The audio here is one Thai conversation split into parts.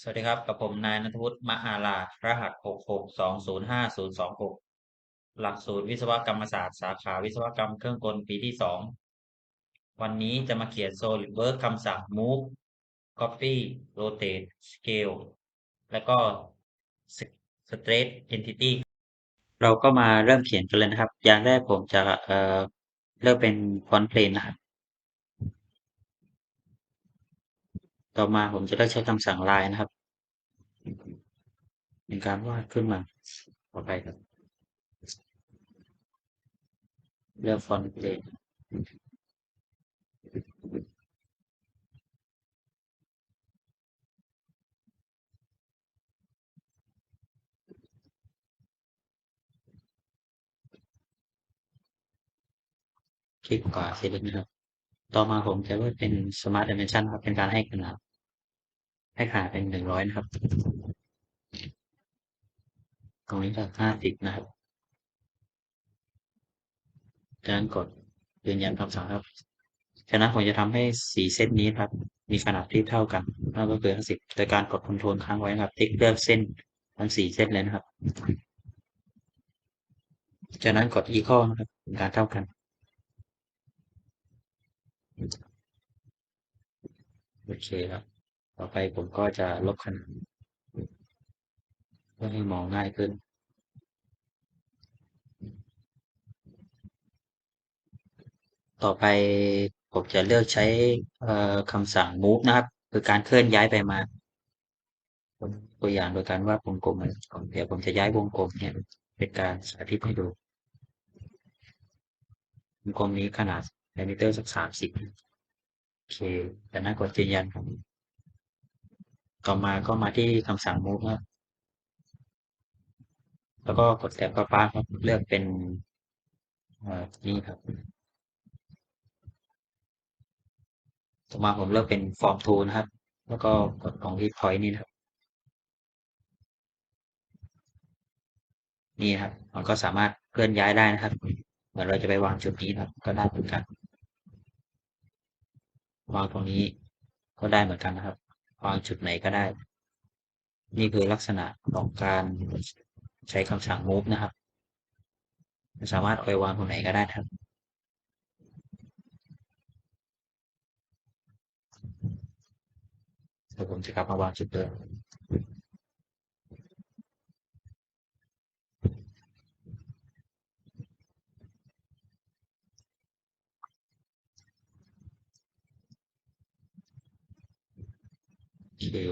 สวัสดีครับ กับผมนายณัฐวุฒิมหาลารหัส 6620526 หลักสูตรวิศวกรรมศาสตร์ สาขาวิศวกรรมเครื่องกลปีที่ 2 วันนี้จะมาเขียน SolidWorks คำสั่ง move copy rotate scale แล้วก็ straight entity เราก็มาเริ่มเขียนกันเลยนะครับ อย่างแรกผมจะเออเลือกเป็น front plane นะครับ ต่อมาผมจะเลือกใช้คำสั่ง line นะครับเป็นการวาดขึ้นมาต่อไปครับเลือก front plane คลิกขวาเสร็จแล้วนะครับ ต่อมาผมจะเลือกเป็น smart dimension ครับ เป็นการให้ขนาด ให้ขาดเป็นหนึ่งร้อยนะครับ ตรงนี้ก็ห้าสิบนะครับจากนั้นกดยืนยันคำสั่งครับจากนั้นผมจะทำให้สีเส้นนี้ครับ มีขนาดที่เท่ากันนั่นก็คือห้าสิบโดยการกดคอนโทรลค้างไว้นะครับ ติ๊กเลือกเส้นทั้งสี่เส้นเลยนะครับ จากนั้นกด equal นะครับเป็นการเท่ากันโอเคครับ ต่อไปผมก็จะลบขนาดเพื่อให้มองง่ายขึ้น ต่อไปผมจะเลือกใช้คำสั่ง move นะครับ คือการเคลื่อนย้ายไปมา ผมตัวอย่างโดยการวาดวงกลมเดี๋ยวผมจะย้ายวงกลมเนี่ยเป็นการสาธิตให้ดูวงกลมนี้ขนาดไดมิเตอร์สักสามสิบโอเคแต่น้ากดยืนยันครับ ต่อมาก็มาที่คำสั่ง move ครับแล้วก็กดแถบฟ้าครับเลือกเป็นนี่ครับ ต่อมาผมเลือกเป็น form tool นะครับ แล้วก็กดตรงที่ point นี่นะครับ นี่ครับ มันก็สามารถเคลื่อนย้ายได้นะครับ เหมือนเราจะไปวางจุดนี้นะครับ ก็ได้เหมือนกัน วางตรงนี้ก็ได้เหมือนกันนะครับ วางจุดไหนก็ได้ นี่คือลักษณะของการใช้คำสั่ง move นะครับสามารถเอาไปวางตรงไหนก็ได้ครับเดี๋ยวผมจะกลับมาวางจุดเดิม โอ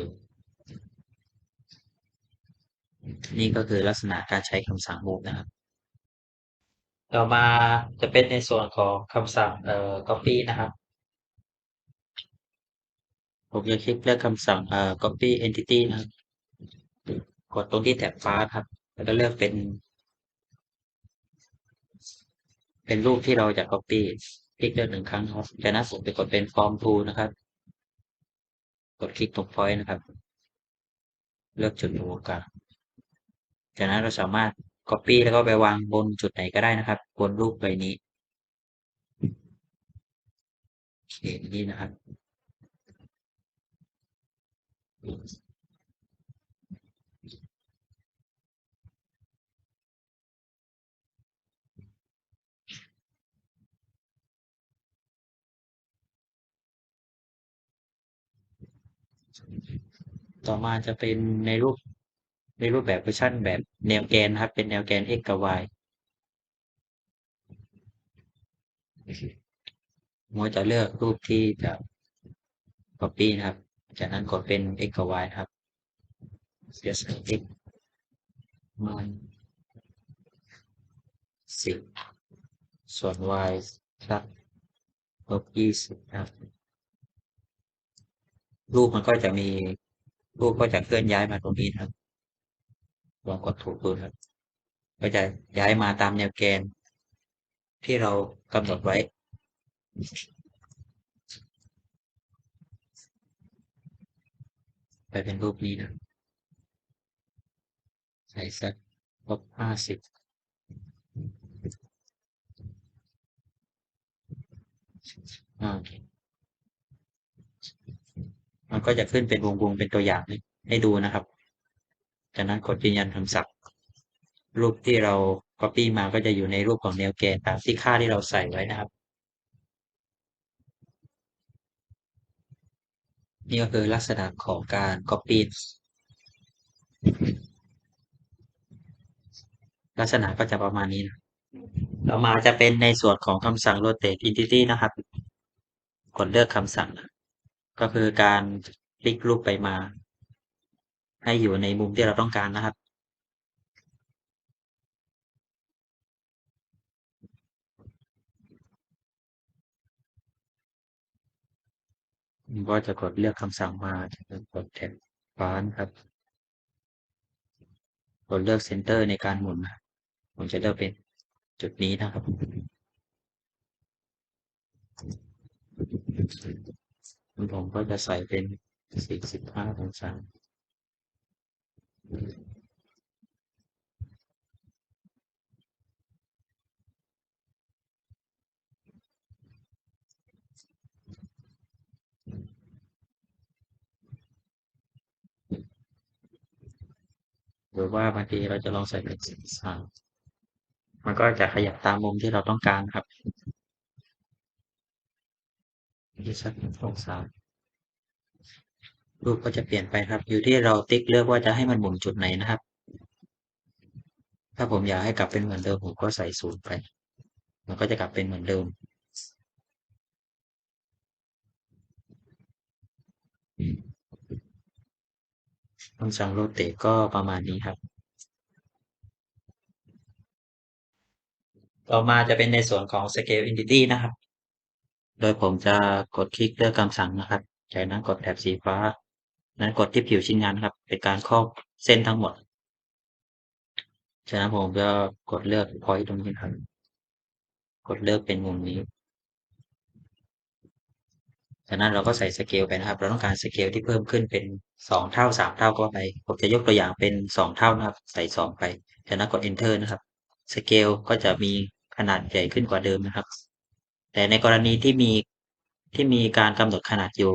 นี่ก็คือลักษณะการใช้คำสั่ง move นะครับ ต่อมาจะเป็นในส่วนของคำสั่งเอ่อ copy นะครับ ผมจะคลิกเลือกคำสั่งเอ่อ copy entity นะครับ กดตรงที่แถบฟ้าครับ แล้วก็เลือกเป็น เป็นรูปที่เราจะ copy คลิกเลือกหนึ่งครั้งครับจากนั้นผมไปกดเป็น form tool นะครับ ดคลิกตรง point นะครับ เลือกจุดตรงกลางจากนั้นเราสามารถ copy แล้วก็ไปวางบนจุดไหนก็ได้นะครับ บนรูปใบนี้โอเคนี่นะครับ ต่อมาจะเป็นในรูปในรูปแบบเวอร์ชันแบบแนวแกนนะครับ เป็นแนวแกน x กับ y มก็จะเลือกรูปที่จะ copy นะครับ จากนั้นกดเป็น x กับ y นะครับ just x มันสิบส่วน y สักลบยี่สิบนะครับ รูปมันก็จะมี รูปก็จะเคลื่อนย้ายมาตรงนี้ครับลองกดถูกดูครับ ก็จะย้ายมาตามแนวแกน ที่เรากำหนดไว้ ไปเป็นรูปนี้นะใส่สักลบห้าสิบโอเค มันก็จะขึ้นเป็นวงๆเป็นตัวอย่างให้ดูนะครับ จากนั้นกดยืนยันคำศัพท์รูปที่เรา Copy มาก็จะอยู่ในรูปของแนวแกนตามที่ค่าที่เราใส่ไว้นะครับ นี่ก็คือลักษณะของการ Copy ลักษณะก็จะประมาณนี้นะต่อมาจะเป็นในส่วนของคำสั่ง rotate entity นะครับ กดเลือกคำสั่ง ก็คือการคลิกรูปไปมา ให้อยู่ในมุมที่เราต้องการนะครับ ก็จะกดเลือกคำสั่งมาจะกดแท็บฟ้านครับ กดเลือกเซนเตอร์ในการหมุนนะผมจะเลือกเป็นจุดนี้นะครับ ผมก็จะใส่เป็น45องศาหรือว่าบางทีเราจะลองใส่เป็น43มันก็จะขยับตามมุมที่เราต้องการครับ ที่สักองศารูปก็จะเปลี่ยนไปครับ อยู่ที่เราติ๊กเลือกว่าจะให้มันหมุนจุดไหนนะครับ ถ้าผมอยากให้กลับเป็นเหมือนเดิมผมก็ใส่ศูนย์ไป มันก็จะกลับเป็นเหมือนเดิม คำสั่งโรเตทก็ประมาณนี้ครับ ต่อมาจะเป็นในส่วนของ Scale Entity นะครับ โดยผมจะกดคลิกเลือกคำสั่งนะครับ จากนั้นกดแถบสีฟ้า นั้นกดที่ผิวชิ้นงานครับ เป็นการครอบเส้นทั้งหมด จากนั้นผมจะกดเลือก point ตรงนี้ครับ กดเลือกเป็นมุมนี้ จากนั้นเราก็ใส่สเกลไปนะครับ เราต้องการสเกลที่เพิ่มขึ้นเป็นสองเท่าสามเท่าก็ไป ผมจะยกตัวอย่างเป็นสองเท่านะครับ ใส่สองไป จากนั้นกด enter นะครับ สเกลก็จะมีขนาดใหญ่ขึ้นกว่าเดิมนะครับ แต่ในกรณีที่มีที่มีการกำหนดขนาดอยู่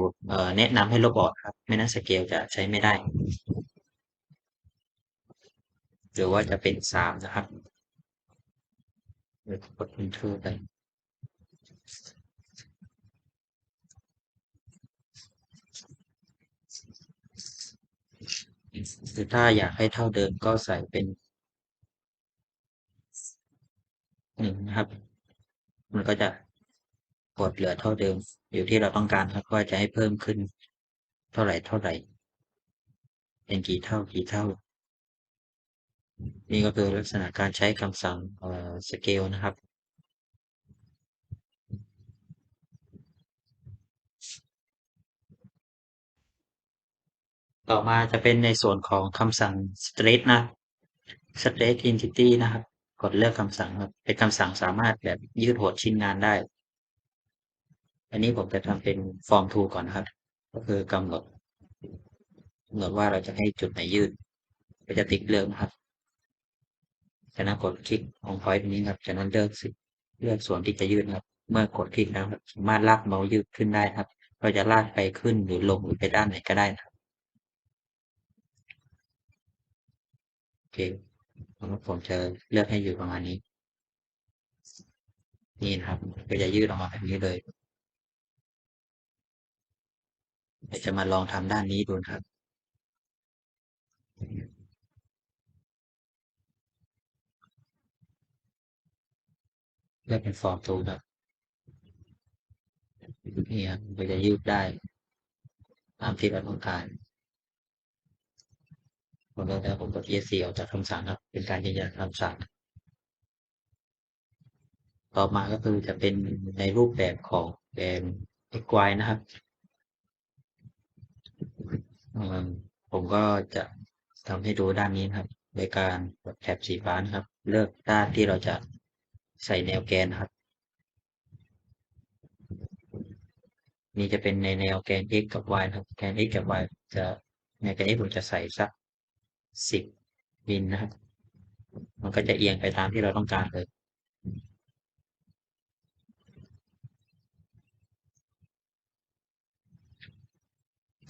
แนะนำให้ลบออกครับ ไม่นั้นสเกลจะใช้ไม่ได้ หรือว่าจะเป็นสามนะครับกด enter ไปหรือถ้าอยากให้เท่าเดิมก็ใส่เป็นหนึ่งนะครับ มันก็จะ กดเหลือเท่าเดิม อยู่ที่เราต้องการครับว่าจะให้เพิ่มขึ้น เท่าไหร่เท่าไหร่ เป็นกี่เท่ากี่เท่า นี่ก็คือลักษณะการใช้คำสั่งสเกลนะครับต่อมาจะเป็นในส่วนของคำสั่ง stretch นะ stretch entity นะครับ กดเลือกคำสั่งครับเป็นคำสั่งสามารถแบบยืดหดชิ้นงานได้ อันนี้ผมจะทำเป็น form to ก่อนนะครับ ก็คือกำหนดกำหนดว่าเราจะให้จุดไหนยืดก็จะติ๊กเลือกนะครับจากนั้นกดคลิกของ point นี้ครับจากนั้นเลือกสิเลือกส่วนที่จะยืดครับ เมื่อกดคลิกแล้วสามารถลากเมาส์ยืดขึ้นได้ครับ เราจะลากไปขึ้นหรือลงหรือไปด้านไหนก็ได้ครับโอเคผมจะเลือกให้อยู่ประมาณนี้ นี่นะครับก็จะยืดออกมาแบบนี้เลย เดี๋ยวจะมาลองทำด้านนี้ดูครับ เลือกเป็นฟอร์มตูครับนี่ครับก็จะยืดได้ ตามที่เราต้องการผมเลือกแล้วผมกด ESC ออกจากคำสั่งครับ เป็นการยืนยันคำสั่ง ต่อมาก็คือจะเป็นในรูปแบบของแกน xy นะครับ ผมก็จะทำให้ดูด้านนี้ครับ โดยการกดแถบสีฟ้านะครับ เลือกด้านที่เราจะใส่แนวแกนครับ นี่จะเป็นในแนวแกน x กับ y ครับ แกน x กับ y จะในแกน x ผมจะใส่สักสิบมิลนะครับ มันก็จะเอียงไปตามที่เราต้องการเลย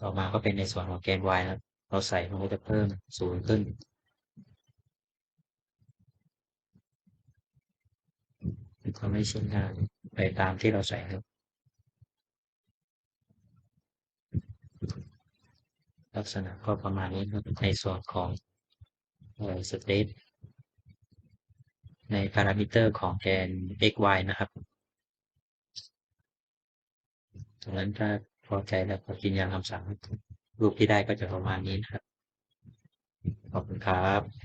ต่อมาก็เป็นในส่วนของแกน y ครับ เราใส่มันก็จะเพิ่มสูงขึ้นมันก็ไม่ชิ้นงานไปตามที่เราใส่ครับ ลักษณะก็ประมาณนี้ครับในส่วนของสเตทในพารามิเตอร์ของแกน x y นะครับดังนั้นถ้า พอใจแล้วก็กินยาคำสั่งรูปที่ได้ก็จะประมาณนี้นะครับ ขอบคุณครับ